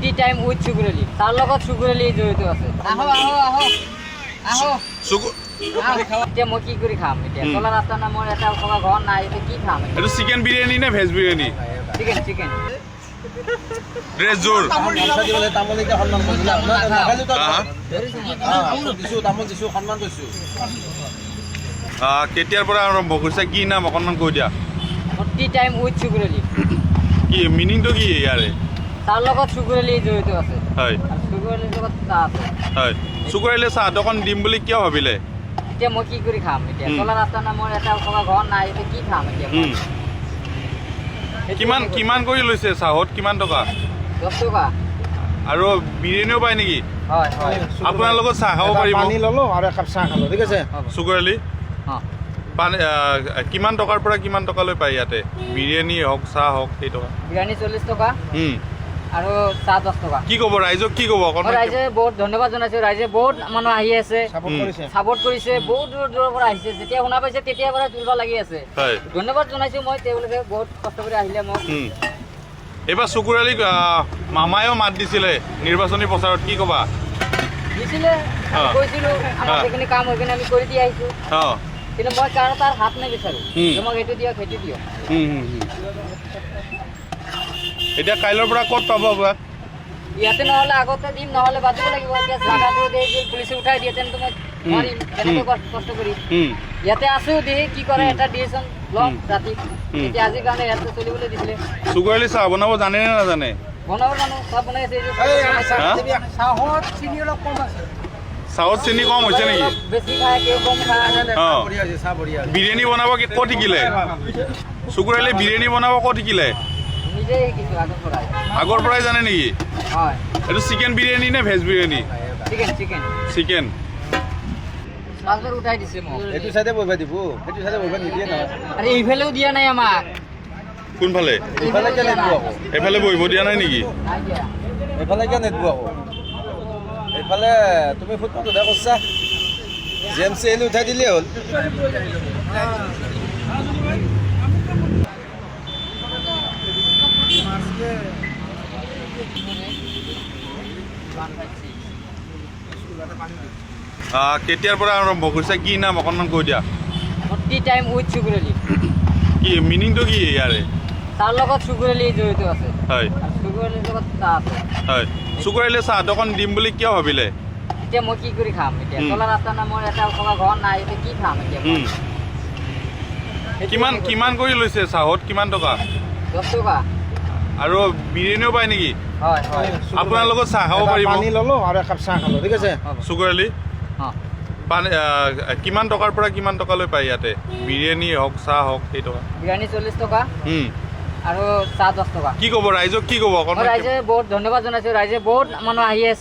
T time with চুকুৰেলি তাৰ লগত চুকুৰেলি জড়িত আছে। আহো আহো আহো। আহো। আহো। এতিয়া মই কি কৰি খাম এতিয়া? চলা ৰাস্তা নাই মোৰ এটা থকা ঘৰ নাই এতিয়া কি খাম? এইটো চিকেন বিৰিয়ানী নে ভেজ বিৰিয়ানী? চিকেন চিকেন কৰিছোঁ। আহ, কেতিয়াৰ পৰা আৰম্ভ কৰিছে? কি নাম? অকণমান কৈ দিয়া। টি টাইম উইথ চুকুৰেলি কি মিনিংটো কি ইয়াৰে? তাৰ লগত জড়িত আছে। হয়। লগত চাহ আছে। হয়। চুকুৰাইলে চাহ অকণ দিম বুলি কিয় ভাবিলে? এতিয়া মই কি কৰি খাম এতিয়া। চলা ৰাস্তা নাই মোৰ এটা থকা ঘৰ নাই এতিয়া কি খাম এতিয়া কিমান কিমান কৰি লৈছে চাহত কিমান টকা? দহ টকা। আৰু বিৰিয়ানীও পায় নেকি? হয় হয়। আপোনাৰ লগত চাহ খাব পাৰিব? পানী ল'লোঁ আৰু একাপ চাহ খালোঁ ঠিক আছে? অঁ। পানী কিমান টকাৰ পৰা কিমান টকালৈ পায় ইয়াতে? বিৰিয়ানী হওক চাহ হওক সেই টকা। বিৰিয়ানী চল্লিছ টকা। আৰু চাহ দহ টকা। কি ক'ব ৰাইজক কি ক'ব ৰাইজে বহুত ধন্যবাদ জনাইছোঁ ৰাইজে বহুত মানুহ আহি আছে। চাপৰ্ট কৰিছে। বহুত দূৰ দূৰৰ পৰা আহিছে যেতিয়া শুনা পাইছে তেতিয়াৰ পৰা তুলিব লাগি আছে। ধন্যবাদ জনাইছোঁ মই তেওঁলোকে বহুত কষ্ট কৰি আহিলে মোক। এইবাৰ চুকুৰালীক আহ, মামায়েও মাত দিছিলে নিৰ্বাচনী প্ৰচাৰত কি ক'বা? দিছিলে। কৈছিলোঁ আমাৰ। যিখিনি কাম সেইখিনি আমি কৰি দি আহিছোঁ। কিন্তু মই কাৰো তাৰ হাত নিবিচাৰোঁ। মোক এইটো দিয়ক সেইটো দিয়ক। হুম, হুম, হুম। এতিয়া কাইলৈৰ পৰা ক'ত পাব আপোনাক ইয়াতে নহ'লে আগতে দিম নহ'লে বাচিব লাগিব। এতিয়া জাগাটো পুলিচে উঠাই দিয়ে তেন্তে মই নোৱাৰিম। কেনেকৈ কষ্ট- হুম, ইয়াতে আছোঁ দি কি কৰে এটা ডিচিশ্যন ল'ম ৰাতি। এতিয়া আজিৰ কাৰণে ইয়াতে চলিবলৈ দিছিলে। চুকুৰালী চাহ বনাব জানে নে নাজানে? বনাব জানো বনাই আছে। চাহ? দিবি। চাহত চেনি অলপ কম আছে। চাহত চেনি কম হৈছে নেকি? বিৰিয়ানী বনাব কি- ক'ত শিকিলে? চুকুৰালী বিৰিয়ানী বনাব ক'ত শিকিলে? আগৰ জানে নেকি? হয়। এইটো চিকেন বিৰিয়ানী নে veg biryani chicken chicken. Chicken. পাছবাৰ উঠাই দিছে মোক। এইটো চাইডে বহিব দিব সেইটো চাইডে বহিব নিদিয়ে নহয় আৰে এইফালেও দিয়া নাই আমাক। কোনফালে? এইফালে কিয় নিদিব আকৌ? এইফালে বহিব দিয়া নাই নেকি? এইফালে কিয় নিদিব আকৌ? এইফালে তুমি ফুটপাথ উঠাই কৈছা। জি এম চি এলি উঠাই দিলেই হ'ল। কেতিয়াৰ পৰা আৰম্ভ কৰিছে কি নাম? অকণমান কৈ দিয়া। টি টাইম উইথ চুকুৰেলি কি মিনিংটো কি ইয়াৰে? তাৰ লগত চুকুৰেলি জড়িত আছে। হয়। চুকুৰেলিৰ লগত চাহ আছে। হয়। চুকুৰাইলে চাহ অকণ দিম বুলি কিয় ভাবিলে? এতিয়া মই কি কৰি খাম এতিয়া। চলা ৰাস্তা নাই মোৰ এটা থকা ঘৰ নাই এতিয়া কি খাম এতিয়া? কিমান কিমান কৰি লৈছে চাহত? কিমান টকা? দহ টকা। আৰু বিৰিয়ানীও পায় নেকি? হয় হয়। আপোনাৰ লগত চাহ খাব পাৰিব। পানী ল'লোঁ আৰু একাপ চাহ খালোঁ ঠিক আছে? পানী কিমান টকাৰ পৰা কিমান টকালৈ পায় ইয়াতে? বিৰিয়ানী হওক চাহ হওক সেই টকা। বিৰিয়ানী চল্লিছ টকা। আৰু চাহ দহ টকা। কি ক'ব ৰাইজক কি ক'ব? ৰাইজে বহুত ধন্যবাদ জনাইছোঁ। ৰাইজে বহুত মানুহ আহি আছে।